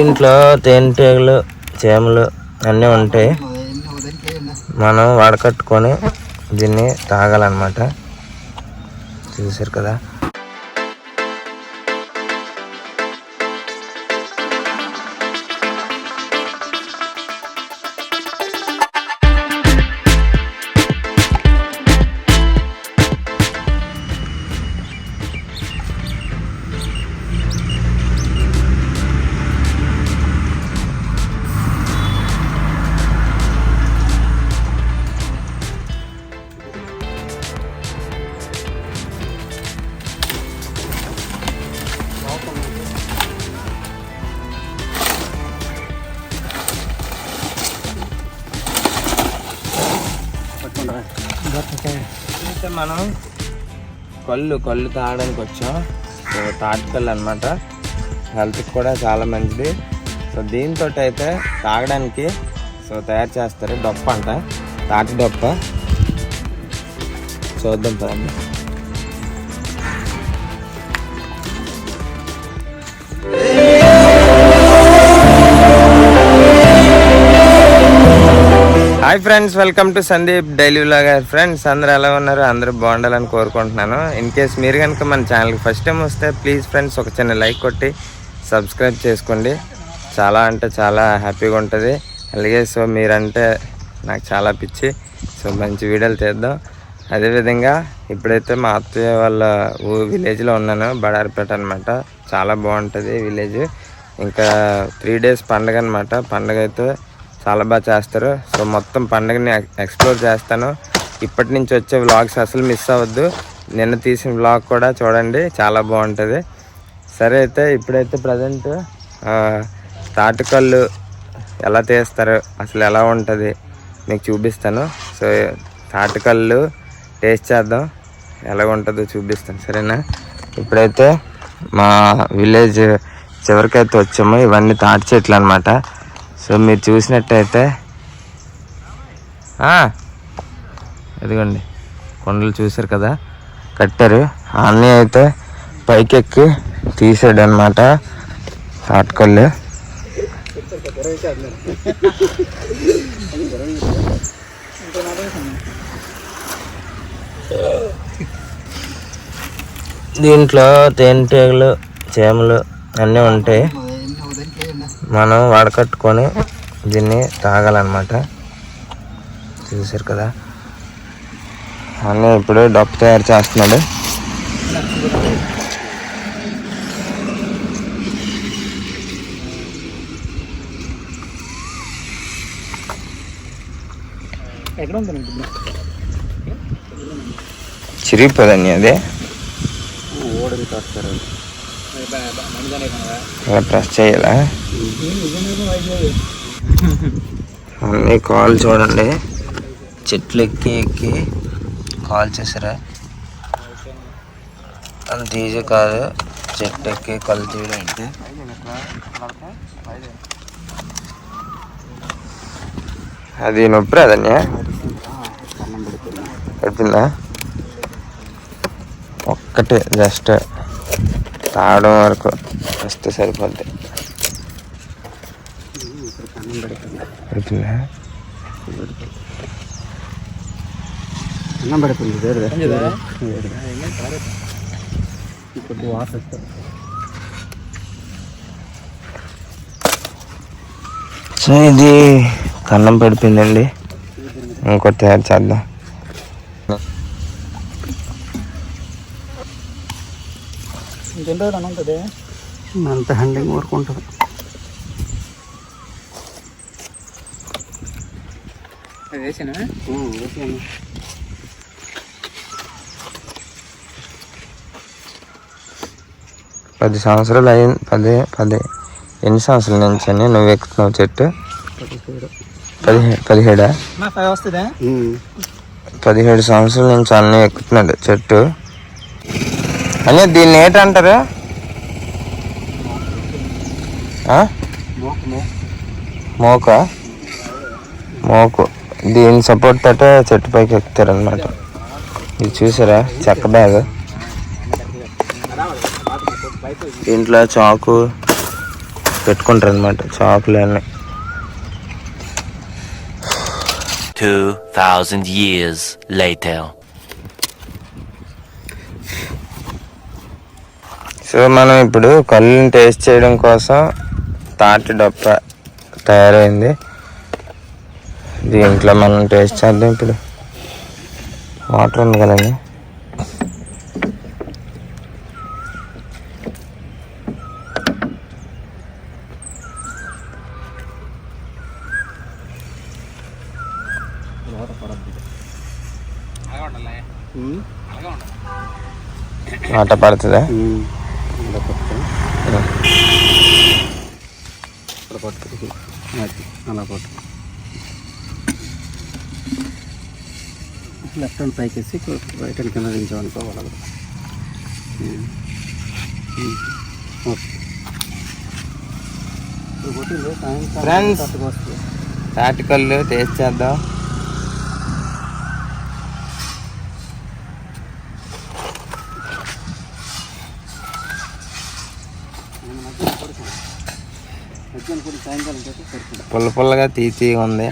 దీంట్లో తేనెటీగలు చేమలు అన్నీ ఉంటాయి మనం వడకట్టుకొని దీన్ని తాగాలన్నమాట. చూసారు కదా? కళ్ళు కళ్ళు తాగడానికి వచ్చాం. సో తాటి కళ్ళు అనమాట హెల్త్కి కూడా చాలా మంచిది. సో దీంతో అయితే తాగడానికి సో తయారు చేస్తారు డొప్ప అంట. తాటి డొప్ప. చూద్దాం పదండి. Hi friends welcome to Sandeep daily vlogger friends అందరూ ఎలా ఉన్నారు? అందరూ బాగుండాలని కోరుకుంటున్నాను. ఇన్ కేస్ మీరు కనుక మన ఛానల్కి ఫస్ట్ టైం వస్తే ప్లీజ్ ఫ్రెండ్స్ ఒక చిన్న లైక్ కొట్టి సబ్స్క్రైబ్ చేసుకోండి. చాలా అంటే చాలా హ్యాపీగా ఉంటుంది. అలాగే సో మీరంటే నాకు చాలా పిచ్చి. సో మంచి వీడియోలు తీద్దాం. అదేవిధంగా ఇప్పుడైతే మా అత్తయ్య వాళ్ళ ఊ విలేజ్లో ఉన్నాను బడారిపేట అనమాట చాలా బాగుంటుంది విలేజ్ ఇంకా త్రీ డేస్ పండగ అనమాట పండగ అయితే చాలా బాగా చేస్తారు. సో మొత్తం పండుగని ఎక్స్ప్లోర్ చేస్తాను. ఇప్పటి నుంచి వచ్చే వ్లాగ్స్ అసలు మిస్ అవ్వద్దు. నిన్న తీసిన వ్లాగ్ కూడా చూడండి చాలా బాగుంటుంది. సరే అయితే ఇప్పుడైతే ప్రజెంట్ తాటికల్లు ఎలా తీస్తారు అసలు ఎలా ఉంటుంది మీకు చూపిస్తాను. సో తాటికల్లు టేస్ట్ చేద్దాం. ఎలా ఉంటుందో చూపిస్తాను సరేనా? ఇప్పుడైతే మా విలేజ్ చివరికైతే వచ్చాము. ఇవన్నీ తాటి చెట్లు అనమాట సో మీరు చూసినట్టయితే ఇదిగోండి కొండలు చూసారు కదా కట్టారు. అన్నీ అయితే పైకెక్కి తీసాడు అనమాట తాటికల్లు దీంట్లో తేనెటీగలు చేమలు అన్నీ ఉంటాయి. మనం వడకట్టుకొని దీన్ని తాగాలన్నమాట. చూసారు కదా? అన్నీ ఇప్పుడు డప్పు తయారు చేస్తున్నాడు. చిరిగిపోదండి అది. ఓడని కాస్తారు. ఇలా ప్రెస్ చేయాలా? అన్నీ కాల్ చూడండి. చెట్లు ఎక్కి ఎక్కి కాల్ చేసారా అంత ఈజీ కాదు. చెట్టు ఎక్కి కళ్ళు తీయడం అంటే అది నొప్పి రాదన్యా పడుతుందా ఒక్కటే జస్ట్ తాగడం వరకు వస్తే సరిపోద్ది. పడుతుందా? అన్నం పడుతుంది సో ఇది కన్నం పడిపోయిందండి ఇంకోటి తయారు చేద్దాం. ఇంకెన్ని రోజులు ఉంటుంది అంత హండింగ్ వరకు ఉంటుంది. వేసానా? వేసాను. పది సంవత్సరాలు అయింది పది పది. ఎన్ని సంవత్సరాల నుంచి అని నువ్వు ఎక్కుతున్నావు చెట్టు? పదిహే పదిహేడా? వస్తుందా? పదిహేడు సంవత్సరాల నుంచి అన్నీ ఎక్కుతున్నాడు చెట్టు. అని దీన్ని ఏంటంటారు? మోక? మోకు. దీని సపోర్ట్ తోటే చెట్టు పైకి ఎక్కుతారు అనమాట ఇది చూసారా? చెక్క బ్యాగ్ దీంట్లో చాకు పెట్టుకుంటారు అనమాట చాకులు అన్నీ. 2,000 years later. సో మనం ఇప్పుడు కళ్ళుని టేస్ట్ చేయడం కోసం తాటి డొప్ప తయారైంది. దీంట్లో మనం టేస్ట్ చేద్దాం ఇప్పుడు. వాటర్ ఉంది కదండి. వాటర్ పడుతుందా? Hmm. ఇలా పట్టుకో పట్టుకు అలా పట్టు లెఫ్ట్ హ్యాండ్ పైకి వేసి రైట్ హ్యాండ్ కింద దించామనుకో వాళ్ళకి ఫ్రెండ్స్ ఇప్పుడు టేస్ట్ చేద్దాం. పుల్ల పుల్లగా తీసి ఉంది.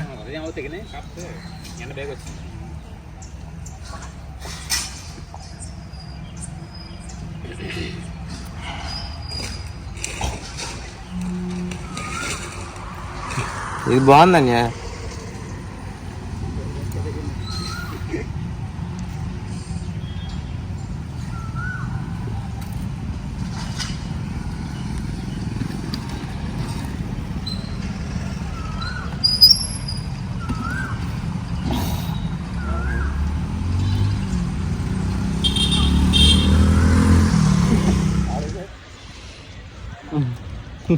ఇది బాగుందన్యా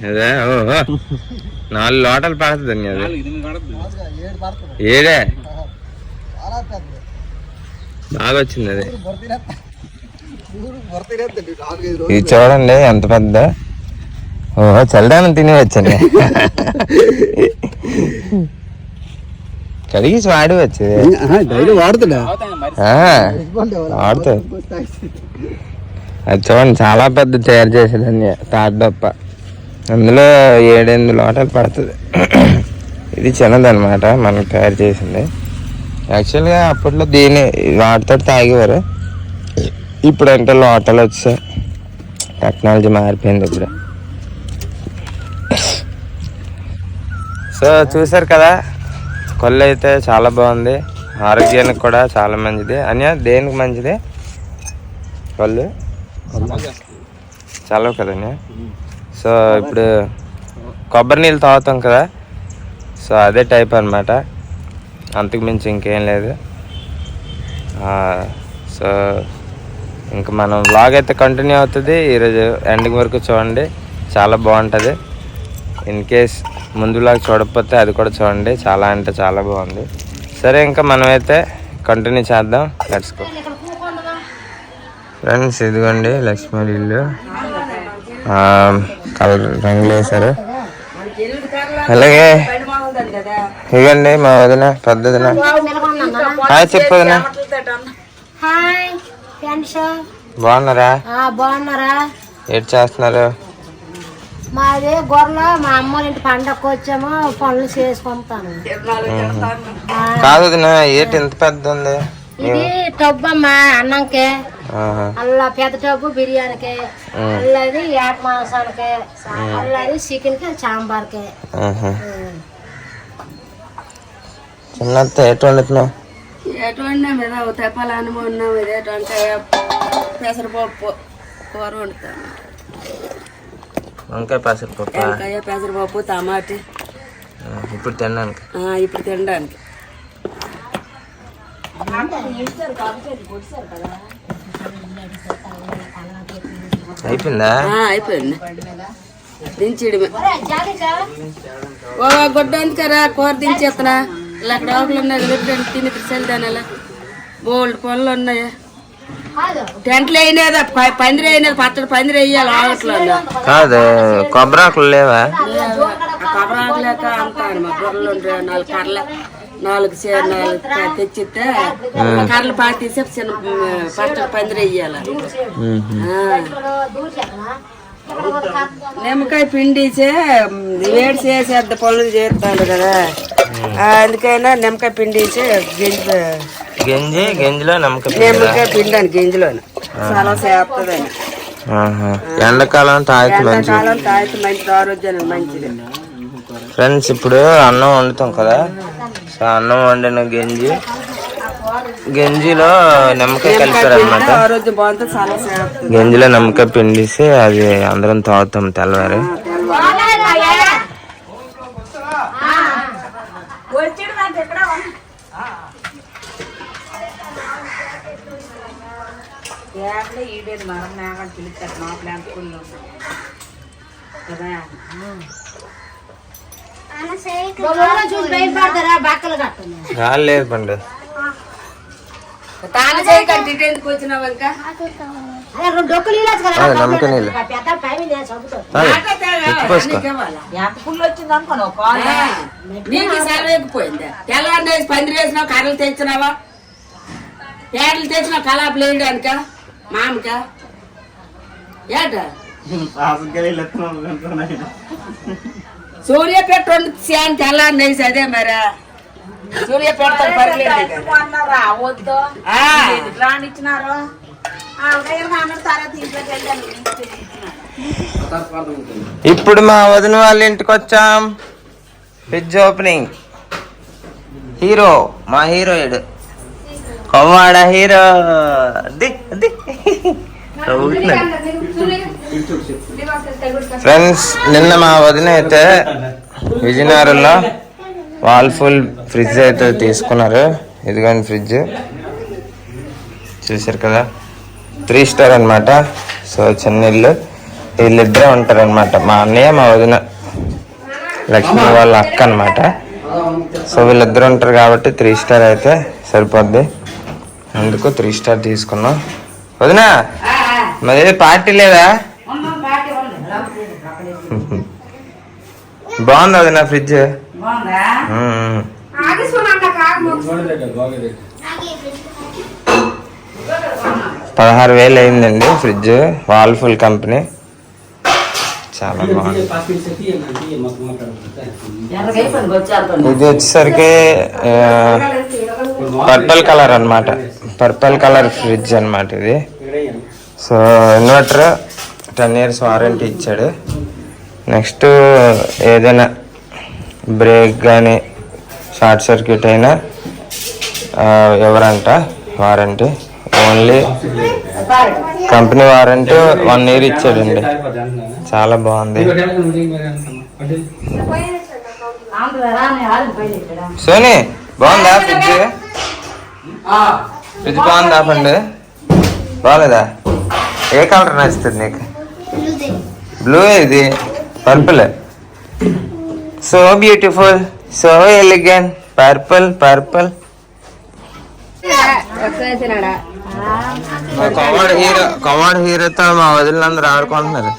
అదే ఓహో నాలుగు లోటలు పడుతుంది అది. ఏడే బాగా వచ్చింది అది. ఇది చూడండి ఎంత పెద్ద. ఓహో చల్లదానం తిని వచ్చండి కడిగేసి వాడి వచ్చేది డైలీ అది చూడండి చాలా పెద్ద తయారు చేసేదండి తాడ్డప్ప. అందులో ఏడెనిమిది లోటలు పడుతుంది. ఇది చిన్నదన్నమాట మనం తయారు చేసింది. యాక్చువల్గా అప్పట్లో దీని వాటితో తాగేవారు. ఇప్పుడు అంటే లోటలు వచ్చాయి టెక్నాలజీ మారిపోయింది ఇప్పుడు. సో చూసారు కదా కొల్లు అయితే చాలా బాగుంది. ఆరోగ్యానికి కూడా చాలా మంచిది. అన్య దేనికి మంచిది? కళ్ళు చలవు కదన్య సో ఇప్పుడు కొబ్బరి నీళ్ళు తాగుతాం కదా. సో అదే టైప్ అనమాట అంతకు మించి ఇంకేం లేదు. సో ఇంకా మనం బ్లాగ్ అయితే కంటిన్యూ అవుతుంది. ఈరోజు ఎండింగ్ వరకు చూడండి. చాలా బాగుంటుంది. ఇన్ కేస్ ముందు బ్లాగ్ చూడకపోతే అది కూడా చూడండి. చాలా అంటే చాలా బాగుంది. సరే ఇంకా మనమైతే కంటిన్యూ చేద్దాం. లెట్స్ గో ఫ్రెండ్స్ ఇదిగోండి లక్ష్మీ ఇల్లు రంగులు వేశారు అలాగే. ఇదిగోండి మా వదిన పెద్ద వదిన. హాయ్ బాగున్నారా? బాగున్నారా? ఏం చేస్తున్నారు? మాది గొర్రెలు మా అమ్మ ఇంటి పండగకు వచ్చాము పనులు చేసుకుంటాను కాదు ఏంటి ఇంత పెద్ద ఉంది? ఇది టబ్బు అమ్మా అన్నంకి. అల్లా పెద్ద టబ్బు బిర్యానీకి అల్లది ఏట మాంసానికి అల్లది చికెన్కి సాంబార్కి. ఆహా. చిన్నత్త ఎటు వండుతున్నావు మీద తెప్పాలి అనుభవం ఉన్నాం ఇది ఎటువంటి పెసరపప్పు కూర వండుతాను వంకాయ పెసరపప్పు? వంకాయ పెసరపప్పు టమాటీ. ఇప్పుడు తినడానికి? ఆ, ఇప్పుడు తినడానికి. అయిపోయిందా? అయిపోయింది. దించేయడమే. ఓ గుడ్డ అందుకరా కూర దించేస్తున్నా ఇలా అక్కడ ఆకులు ఉన్నాయి కదా తిని చల్దాని అలా బోల్డ్ పనులు ఉన్నాయి. టెంట్లు అయినది పందిరి అయినది పచ్చడి పందిరి వేయాలి ఆగట్లో కాదు కొబ్బరాకులు లేవా? కబరాకు లేక అంటాను మా గొర్రెలు నాలుగు కర్రలు. నాలుగు చే- నాలుగు తెచ్చిస్తే కర్రలు తీసి చిన్న పచ్చడి పందిరి వేయాలి. మ్మ్. నిమ్మకాయ పిండిచే వేడి చేసేద్ద పనులు చేస్తాడు కదా. అందుకైనా నిమ్మకాయ పిండిచే గింజ గంజి గంజిలో? నిమ్మకాయ పిండి అని గింజలో చాలా చేస్తుందని. ఎండాకాలం తాగితే మంచిది. ఎండాకాలం తాగితే మంచిది ఆరోగ్యానికి మంచిది. ఫ్రెండ్స్ ఇప్పుడు అన్నం వండుతాం కదా? అన్నం వండిన గంజి. గంజిలో నిమ్మకాయ కలిపారు అనమాట గంజిలో నిమ్మకాయ పిండిసి అది అందరం తాగుతాం తెల్లవారు. లేదు పండు తాను చేయకండి ఇటు ఎందుకు వచ్చినావు ఇంకా అదే రెండు డొక్కులు ఇవ్వచ్చు కదా అది నమ్మక వేసి పందిరి వేసినావు కర్రలు తెచ్చినావా? పేడలు తెచ్చినావు కలాపులు వేయడానిక మామిక? ఏట? సూర్యపేట వండు సేన్ తెల్లారి నేసి అదే మరి. సూర్యపేట రానిచ్చినారు? ఇప్పుడు మా వదిన వాళ్ళ ఇంటికి వచ్చాం. ఫ్రిడ్జ్ ఓపెనింగ్ హీరో మా హీరోయిడ్ కొవ్వాడ హీరో అది అది ఫ్రెండ్స్ నిన్న మా వదిన అయితే విజయనగరంలో వాల్ ఫుల్ ఫ్రిడ్జ్ అయితే తీసుకున్నారు. ఇదిగోండి ఫ్రిడ్జ్. చూసారు కదా? త్రీ స్టార్ అనమాట సో చిన్న ఇల్లు. వీళ్ళిద్దరే ఉంటారు అనమాట మా అన్నయ్య మా వదిన లక్ష్మి వాళ్ళ అక్క అనమాట సో వీళ్ళిద్దరు ఉంటారు కాబట్టి త్రీ స్టార్ అయితే సరిపోద్ది. అందుకు త్రీ స్టార్ తీసుకున్నాం. వదినా! మరి పార్టీ లేదా? బాగుంది వదినా ఫ్రిడ్జ్? మ్మ్. పదహారు వేలు అయిందండి ఫ్రిడ్జ్ వాల్ఫుల్ కంపెనీ. చాలా బాగుంది. ఇది వచ్చేసరికి పర్పల్ కలర్ అన్నమాట. పర్పల్ కలర్ ఫ్రిడ్జ్ అన్నమాట ఇది. So inverter ten years warranty ఇచ్చాడు. నెక్స్ట్ ఏదైనా బ్రేక్ కానీ షార్ట్ సర్క్యూట్ అయినా ఎవరంట warranty. Only company warranty one year ఇచ్చాడండి. చాలా బాగుంది. సోనీ బాగుందా ఫ్రిడ్జ్? ఫ్రిడ్జ్ బాగుందా పండు? బాగాలేదా ఏ కలర్ నచ్చుతుంది నీకు? బ్లూ ఇది? Purple so beautiful so elegant purple purple కవాడ్ hero కవాడ్ హీరోతో మా వదిలినందరూ ఆడుకుంటున్నారు.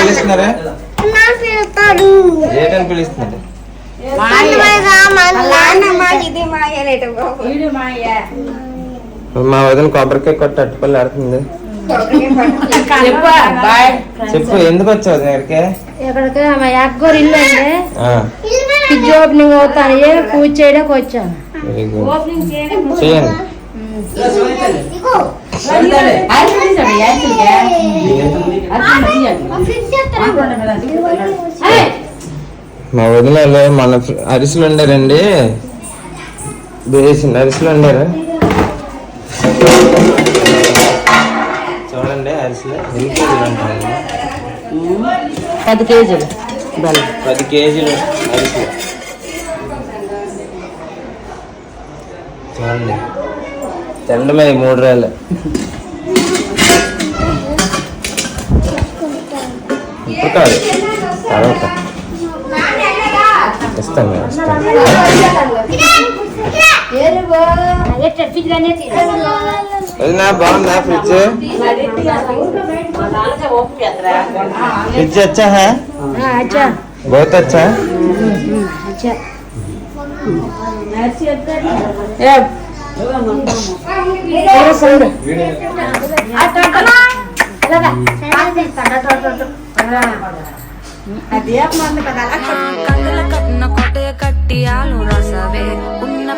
పిలుస్తున్నారా? ఏటని పిలుస్తున్నారు? మా వదిన కొబ్బరికాయ కొట్టి అట్టుపల్లి ఆడుతుంది. చెప్పు ఎందుకు వచ్చావు ఇక్కడికి ఇక్కడికి మా అగ్గోరు ఇల్లు అండి ఆ, ఫ్రిడ్జ్ ఓపెనింగ్ అవుతాను. ఏ పూజ చేయడానికి వచ్చాను. good. చేయండి మా వదినలు మన అరిసెలు ఉండారండి బేసిన అరిసెలు ఉండారు చూడండి అరిసెలు ఎన్ని కేజీలు పది కేజీలు. పది కేజీలు అరిసెలు. చూడండి. తినడమే మూడు రోజులు ఇప్పుడు కాదు తర్వాత. ఇస్తాను ఇస్తాను వదినా బాగుందా ఫ్రిడ్జ్ फ्रिज अच्छा है अच्छा बहुत अच्छा అదే మన కథ కట్టెల కట్టిన కొట్టే కట్టి ఆలు రసవే ఉన్న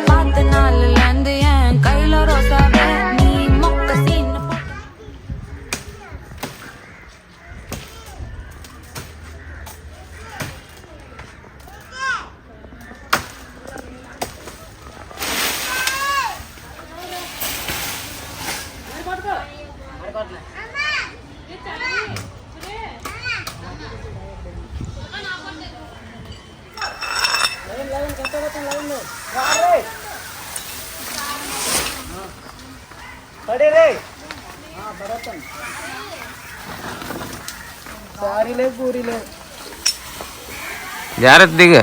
జాగ్రత్త దిగు.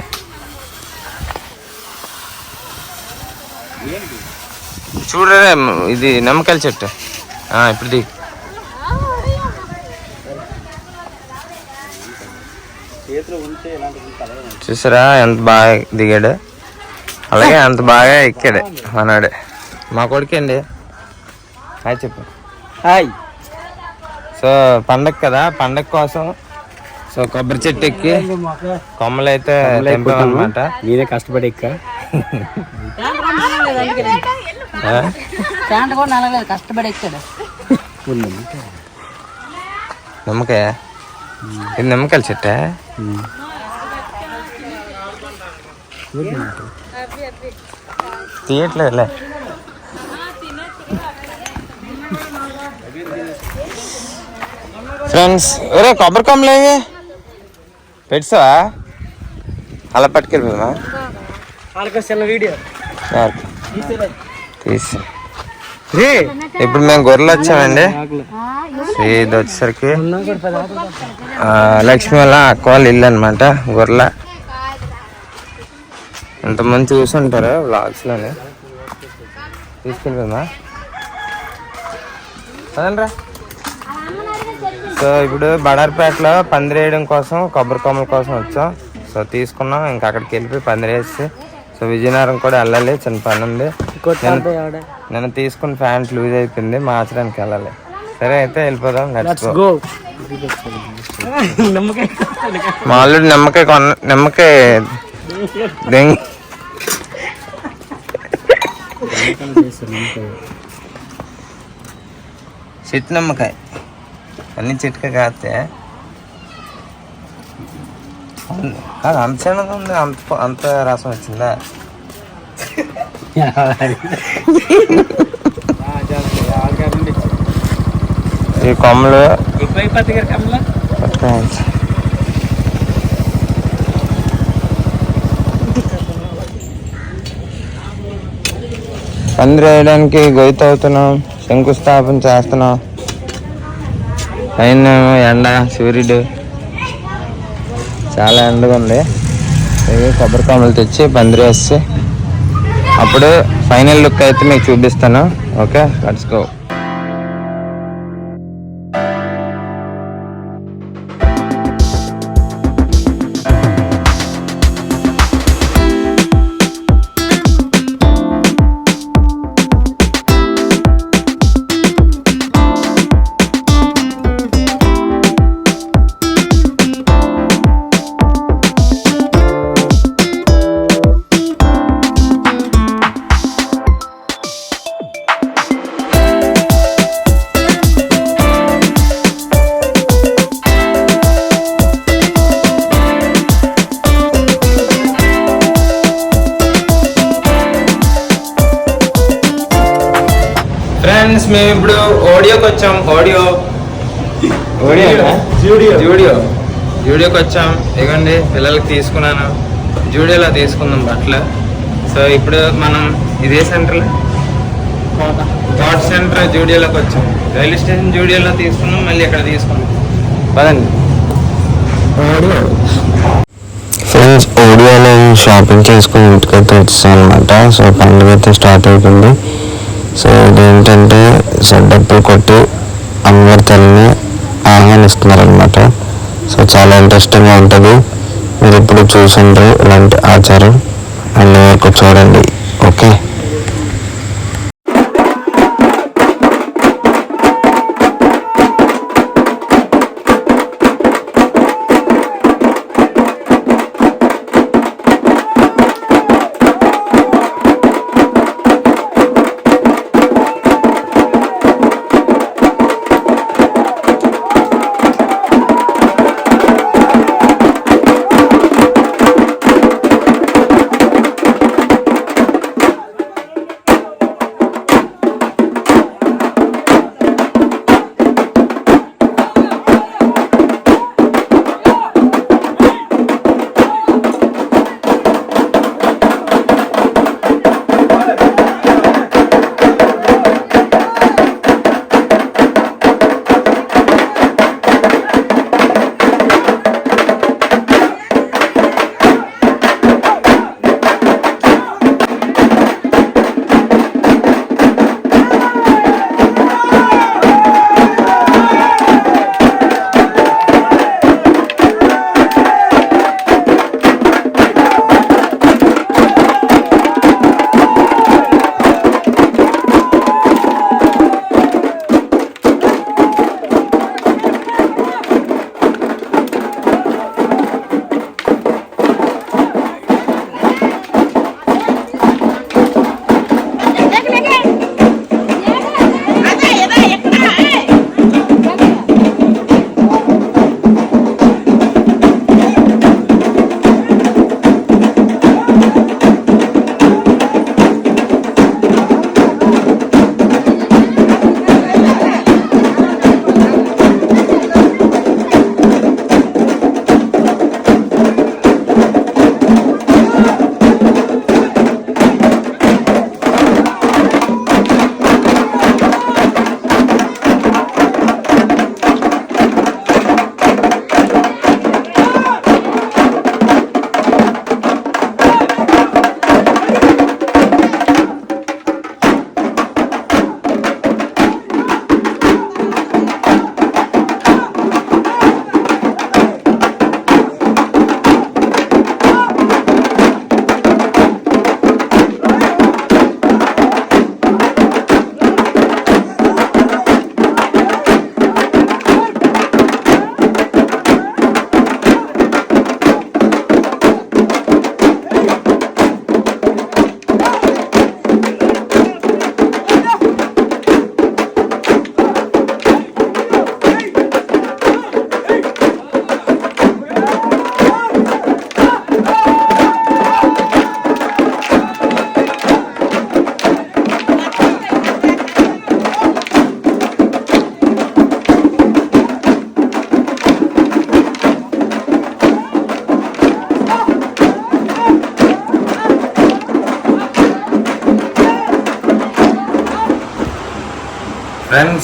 చూడరే ఇది నిమ్మకాయల చెట్టు. ఇప్పుడు దిగు. చూసారా ఎంత బాగా దిగాడు. అలాగే అంత బాగా ఎక్కాడు మనవాడు మా కొడుకండి హాయ్ చెప్పు. హాయ్. సో పండగ కదా పండగ కోసం సో కొబ్బరి చెట్టు ఎక్కి కొమ్మలు అయితే తెంపామన్నమాట నేనే కష్టపడి ఎక్క కష్టపడి ఎక్కాడు నిమ్మకాయ? ఇది నిమ్మకాయల చెట్టా? తీయట్లేదులే. ఫ్రెండ్స్ ఒరే కొబ్బరి కొమ్మలేవి పెట్టావా అలా పట్టుకెళ్ళిపోదామా వాళ్ళకి చిన్న వీడియో. తీసి. ఇప్పుడు మేము గొర్రెలు వచ్చామండి. ఇది వచ్చేసరికి. లక్ష్మి వాళ్ళ అక్క వాళ్ళ ఇల్లు అనమాట గొర్రెల. ఇంతమంది చూసుంటారు వ్లాగ్స్లోనే తీసుకెళ్ళిపోమా పదండ్రా. సో ఇప్పుడు బడార్పేటలో పందిరేయడం కోసం కొబ్బరి కొమ్మల కోసం వచ్చాం. సో తీసుకున్నాం. ఇంకా అక్కడికి వెళ్ళిపోయి పందిరేసి సో విజయనగరం కూడా వెళ్ళాలి. చిన్న పని ఉంది. నిన్న- నిన్న తీసుకున్న ప్యాంట్ లూజ్ అయిపోయింది. మార్చడానికి వెళ్ళాలి. సరే అయితే వెళ్ళిపోదాం. లెట్స్ గో గో మా అల్లుడు నిమ్మకాయ కొన్న నిమ్మకాయ దెంగ్ చెట్టు నిమ్మకాయ. అన్ని చిట్క కాస్తే కాదు అంత చిన్నది ఉంది అంత అంత రసం వచ్చిందా? ఈ కొమ్మలు. ఎక్కువైపోతుంది పందిరి వేయడానికి గొయ్యి శంకుస్థాపన చేస్తున్నాం. పైన ఎండ సూర్యుడు. చాలా ఎండగా ఉంది. ఇవి కొబ్బరి కొమ్మలు తెచ్చి పందిరి వేసి. అప్పుడు ఫైనల్ లుక్ అయితే మీకు చూపిస్తాను. Okay let's go. మేము ఇప్పుడు ఆడియోకి వచ్చాం. ఆడియో జూడియో జూడియో జూడియోకి వచ్చాం. ఇవ్వండి పిల్లలకి తీసుకున్నాను. జూడియోలో తీసుకుందాం బట్టలు. సో ఇప్పుడు మనం ఇదే సెంటర్ థాట్ సెంటర్ జూడియోలోకి వచ్చాం. రైల్వే స్టేషన్ జూడియోలో తీసుకున్నాం మళ్ళీ ఇక్కడ తీసుకున్నాం పదండి. ఫ్రెండ్స్ ఆడియోలో షాపింగ్ చేసుకుని ఇంటికైతే వచ్చాను అనమాట సో పండుగ అయితే స్టార్ట్ అయిపోయింది. సో ఇదేంటంటే సెడ్డప్పులు కొట్టి అమ్మవారి తల్లిని ఆహ్వానిస్తున్నారనమాట సో చాలా ఇంట్రెస్టింగ్గా ఉంటుంది. మీరు ఇప్పుడు చూసిండ్రు ఇలాంటి ఆచారం. అన్ని వరకు చూడండి ఓకే?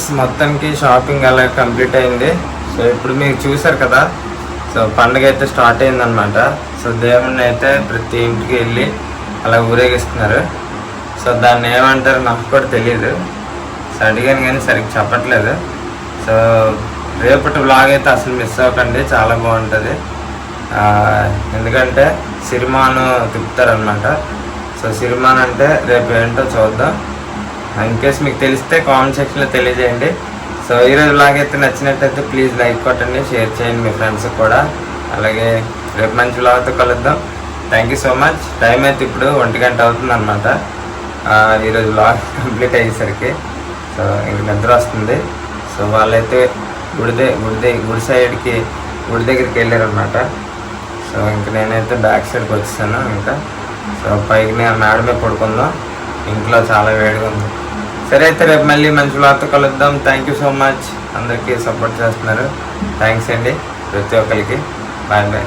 ఫ్రెండ్స్ మొత్తానికి షాపింగ్ అలా కంప్లీట్ అయింది. సో ఇప్పుడు మీరు చూసారు కదా సో పండుగ అయితే స్టార్ట్ అయిందనమాట సో దేవుణ్ణి అయితే ప్రతి ఇంటికి వెళ్ళి అలా ఊరేగిస్తున్నారు. సో దాన్ని ఏమంటారు నాకు కూడా తెలియదు సో అడిగాను కానీ సరిగ్గా చెప్పట్లేదు. సో రేపటి బ్లాగ్ అయితే అసలు మిస్ అవ్వకండి చాలా బాగుంటుంది. ఎందుకంటే సిరిమాను తిప్పుతారనమాట సో సిరిమాన్ అంటే రేపు ఏంటో చూద్దాం. ఇన్కేస్ మీకు తెలిస్తే కామెంట్ సెక్షన్లో తెలియజేయండి. సో ఈరోజు అయితే నచ్చినట్టయితే ప్లీజ్ లైక్ కొట్టండి షేర్ చేయండి మీ ఫ్రెండ్స్కి కూడా. అలాగే రేపు మంచి బ్లాగ్తో కలుద్దాం. Thank you so much time అయితే ఇప్పుడు ఒంటి గంట అవుతుంది అనమాట ఈరోజు బ్లాగ్ కంప్లీట్ అయ్యేసరికి. సో ఇంక నిద్ర వస్తుంది. సో వాళ్ళైతే గుడిదే గుడిదే గుడి సైడ్కి గుడి దగ్గరికి వెళ్ళారనమాట సో ఇంక నేనైతే బ్యాక్ సైడ్కి వచ్చేసాను ఇంకా. సో పైకి నేను మేడమే పడుకుందాం. ఇంట్లో చాలా వేడిగా ఉంది. సరే అయితే రేపు మళ్ళీ మంచి వార్త కలుద్దాం. థ్యాంక్ యూ సో మచ్ అందరికీ సపోర్ట్ చేస్తున్నారు. థ్యాంక్స్ అండి. ప్రతి ఒక్కరికి. Bye bye